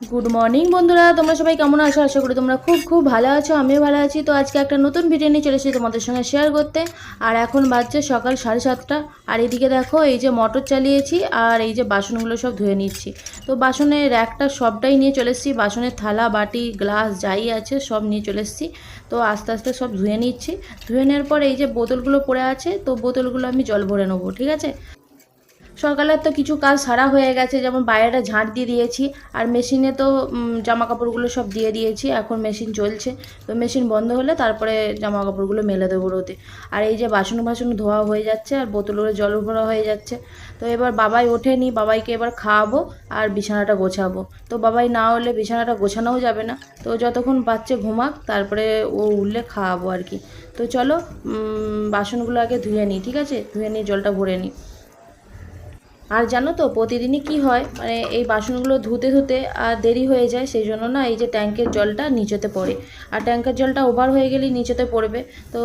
Good morning বন্ধুরা। তোমরা সবাই কেমন আছো? আশা করি তোমরা খুব খুব ভালো আছো, আমিও ভালো আছি। তো আজকে একটা নতুন ভিডিও নিয়ে চলে এসেছি তোমাদের সঙ্গে শেয়ার করতে। আর এখন বাজছে সকাল সাড়ে সাতটা। আর এদিকে দেখো, এই যে মটর চালিয়েছি, আর এই যে বাসনগুলো সব ধুয়ে নিচ্ছি। তো বাসনের র্যাকটা সবটাই নিয়ে চলে এসেছি। বাসনের থালা, বাটি গ্লাস যাই আছে, সব নিয়ে চলে এসেছি। তো আস্তে আস্তে সব ধুয়ে নিচ্ছি। ধুয়ে নেওয়ার পর এই যে বোতলগুলো পড়ে আছে, তো বোতলগুলো আমি জল ভরে নেব, ঠিক আছে? সকালের তো কিছু কাজ সারা হয়ে গেছে, যেমন বাইরেটা ঝাঁট দিয়ে দিয়েছি, আর মেশিনে তো জামা কাপড়গুলো সব দিয়ে দিয়েছি, এখন মেশিন চলছে, তো মেশিন বন্ধ হলে তারপরে জামা কাপড়গুলো মেলে দেবো রোদে। আর এই যে বাসন বাসন ধোয়া হয়ে যাচ্ছে, আর বোতলগুলো জল ভরা হয়ে যাচ্ছে, তো এবার বাবাই ওঠে ওঠেনি, বাবাইকে এবার খাওয়াবো, আর বিছানাটা গোছাবো। তো বাবাই না হলে বিছানাটা গোছানোও যাবে না, তো যতক্ষণ বাচ্চা ঘুমাক, তারপরে ও উঠলে খাওয়াবো আর কি। তো চলো বাসনগুলো আগে ধুয়ে নিই, ঠিক আছে? ধুয়ে নিই জলটা ভরে নিই। আর জানো তো, প্রতিদিনই কি হয় মানে এই বাসনগুলো ধুতে ধুতে আর দেরি হয়ে যায়, সেই জন্য না এই যে ট্যাঙ্কের জলটা নিচেতে পড়ে। আর ট্যাঙ্কের জলটা ওভার হয়ে গেলেই নিচেতে পড়বে, তো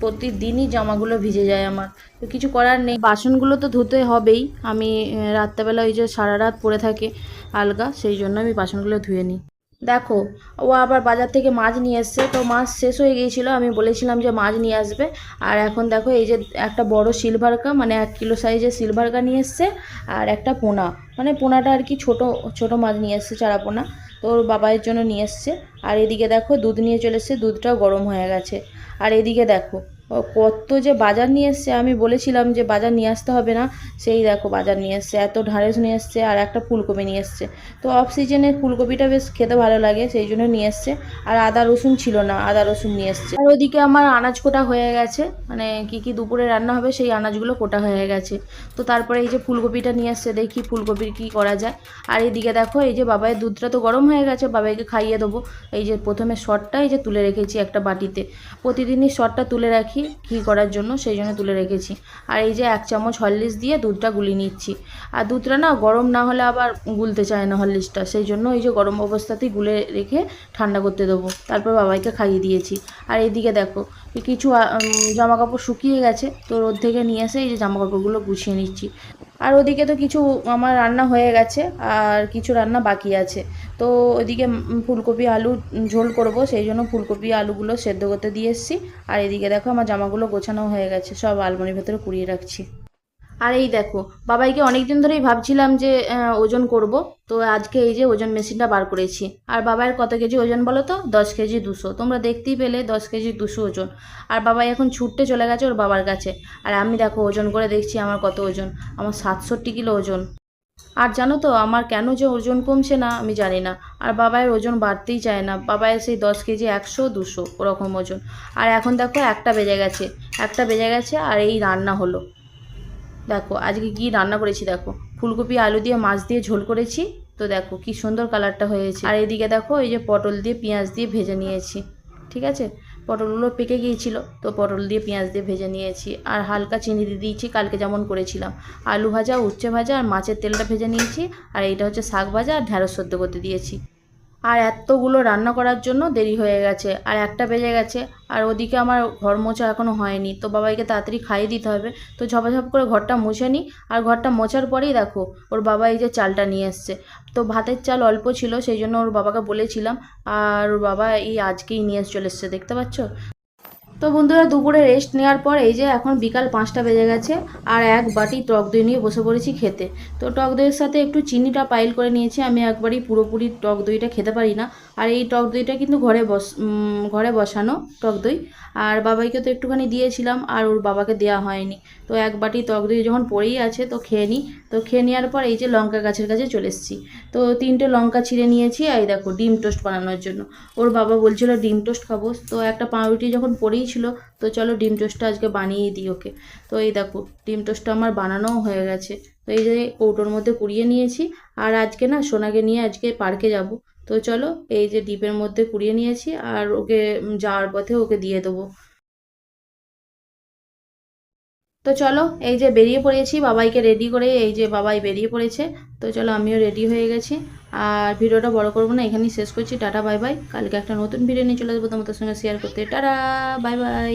প্রতিদিনই জামাগুলো ভিজে যায় আমার। তো কিছু করার নেই, বাসনগুলো তো ধুতে হবেই। আমি রাত্রেবেলা ওই যে সারা রাত পড়ে থাকে আলগা, সেই জন্য আমি বাসনগুলো ধুয়ে নিই। দেখো, ও আবার বাজার থেকে মাছ নিয়ে এসছে। তো মাছ শেষ হয়ে গিয়েছিল, আমি বলেছিলাম যে মাছ নিয়ে আসবে। আর এখন দেখো, এই যে একটা বড় সিলভার কা মানে এক কিলো সাইজের সিলভার কা নিয়ে এসছে, আর একটা পোনা। মানে পোনাটা আর কি ছোট ছোট মাছ নিয়ে এসছে, চারা পোনা। তো ওর বাবাইয়ের জন্য নিয়ে এসছে। আর এদিকে দেখো, দুধ নিয়ে চলে এসছে, দুধটাও গরম হয়ে গেছে। আর এদিকে দেখো কত যে বাজার নিয়ে এসছে, আমি বলেছিলাম যে বাজার নিয়ে আসতে হবে না। সেই দেখো বাজার নিয়ে এসছে, এত ঢাঁড়স নিয়ে এসছে আর একটা ফুলকপি নিয়ে এসছে। তো অফ সিজনে ফুলকপিটা বেশ খেতে ভালো লাগে, সেই জন্য নিয়ে এসছে। আর আদা রসুন ছিল না, আদা রসুন নিয়ে এসছে। আর ওদিকে আমার আনাজ কোটা হয়ে গেছে মানে কি কি দুপুরে রান্না হবে সেই আনাজগুলো কোটা হয়ে গেছে। তো তারপরে এই যে ফুলকপিটা নিয়ে এসছে, দেখি ফুলকপির কি করা যায়। আর এইদিকে দেখো, এই যে বাবাইয়ের দুধটা তো গরম হয়ে গেছে, বাবাইকে খাইয়ে দেবো। এই যে প্রথমে শটটা এই যে তুলে রেখেছি একটা বাটিতে। প্রতিদিনই শটটা তুলে রাখি। ঘি করার জন্য, সেই জন্য তুলে রেখেছি। আর এই যে এক চামচ হরলিক্স দিয়ে দুধটা গুলি নিচ্ছি। আর দুধটা না গরম না হলে আবার গুলতে চায় না হরলিক্সটা। সেই জন্য এই যে গরম অবস্থাতেই গুলে রেখে ঠান্ডা করতে দেবো। তারপর বাবাইকে খাইয়ে দিয়েছি। আর এদিকে দেখো কিছু জামা কাপড় শুকিয়ে গেছে। তো রোদ থেকে নিয়ে এসে এই যে জামা কাপড়গুলো গুছিয়ে নিচ্ছি। আর ওদিকে তো কিছু, আমার রান্না হয়ে গেছে। আর কিছু রান্না বাকি আছে। তো ওইদিকে ফুলকপি আলু ঝোল করব। সেই জন্য ফুলকপি আলুগুলো সেদ্ধ করতে দিয়ে এসেছি। আর এদিকে দেখো আমার জামাগুলো গোছানো হয়ে গেছে, সব আলমারির ভেতরে কুড়িয়ে রাখছি। আর এই দেখো, বাবাইকে অনেক দিন ধরেই ভাবছিলাম যে ওজন করব, তো আজকে এই যে ওজন মেশিনটা বার করেছি। আর বাবাইয়ের কত কেজি ওজন বলো তো? দশ কেজি দুশো। তোমরা দেখতেই পেলে দশ কেজি দুশো ওজন। আর বাবাই এখন ছুটতে চলে গেছে ওর বাবার কাছে। আর আমি দেখো ওজন করে দেখছি আমার কত ওজন। আমার সাতষট্টি কিলো ওজন। আর জানো তো, আমার কেন যে ওজন কমছে না আমি জানি না। আর বাবায়ের ওজন বাড়তেই চায় না। বাবাইয়ের সেই দশ কেজি একশো, দুশো ওরকম ওজন। আর এখন দেখো একটা বেজে গেছে, একটা বেজে গেছে আর এই রান্না হলো। দেখো, আজকে কি রান্না করেছি দেখো। ফুলকপি, আলু দিয়ে মাছ দিয়ে ঝোল করেছি। তো দেখো কি সুন্দর কালারটা হয়েছে। আর এদিকে দেখো এই যে পটল দিয়ে, পেঁয়াজ দিয়ে ভেজে নিয়েছি। ঠিক আছে? পটলগুলো পেকে গিয়েছিল। তো পটল দিয়ে পেঁয়াজ দিয়ে ভেজে নিয়েছি। আর হালকা চিনি দিয়ে দিয়েছি, কালকে যেমন করেছিলাম। আলু ভাজা, উচ্ছে ভাজা আর মাছের তেলটা ভেজে নিয়েছি। আর এইটা হচ্ছে শাক ভাজা আর ঢ্যাঁড়স সদ্য করতে দিয়েছি। আর এতগুলো রান্না করার জন্য দেরি হয়ে গেছে। আর একটা বেজে গেছে। আর ওদিকে আমার ঘর মোছা এখনও হয়নি। তো বাবাকে তাড়াতাড়ি খাইয়ে দিতে হবে। তো ঝপাঝপ করে ঘরটা মুছে নিই আর ঘরটা মোছার পরেই দেখো, ওর বাবা এই যে চালটা নিয়ে এসছে। তো ভাতের চাল অল্প ছিল, সেই জন্য ওর বাবাকে বলেছিলাম। আর ওর বাবা এই আজকেই নিয়ে চলে এসছে। দেখতে পাচ্ছ? তো বন্ধুরা দুপুরে রেস্ট নেওয়ার পর এই যে এখন বিকাল পাঁচটা বেজে গেছে, আর এক বাটি টক দই নিয়ে বসে পড়েছি খেতে। তো টক দইয়ের সাথে একটু চিনিটা পাইল করে নিয়েছি, আমি একবারই পুরোপুরি টক দইটা খেতে পারি না। আর এই টক দইটা কিন্তু ঘরে বস ঘরে বসানো টক দই। আর বাবাইকে তো একটুখানি দিয়েছিলাম, আর ওর বাবাকে দেওয়া হয়নি। তো এক বাটি টক দই যখন পড়েই আছে, তো খেয়ে নিই তো খেয়ে নেওয়ার পর এই যে লঙ্কা গাছের কাছে চলে এসেছি। তো তিনটে লঙ্কা ছিঁড়ে নিয়েছি, আর দেখো ডিম টোস্ট বানানোর জন্য। ওর বাবা বলছিল ডিম টোস্ট খাব। তো একটা পাউরুটি যখন পড়েই ছিল, তো চলো ডিম টোস্টটা আজকে বানিয়ে দিই ওকে। তো এই দেখো, ডিম টোস্টটা আমার বানানোও হয়ে গেছে। তো এই যে কৌটোর মধ্যে কুড়িয়ে নিয়েছি, আর আজকে না সোনাকে নিয়ে আজকে পার্কে যাব। তো চলো এই যে ডিপের মধ্যে কুড়িয়ে নিয়েছি, আর ওকে যাওয়ার পথে ওকে দিয়ে দেবো। তো চলো, এই যে বেরিয়ে পড়েছি, বাবাইকে রেডি করে, এই যে বাবাই বেরিয়ে পড়েছে। তো চলো, আমিও রেডি হয়ে গেছি। আর ভিডিওটা বড় করব না, এখানেই শেষ করছি। টাটা বাই বাই কালকে একটা নতুন ভিডিও নিয়ে চলে আসব তোমাদের সঙ্গে শেয়ার করতে। Tata bye bye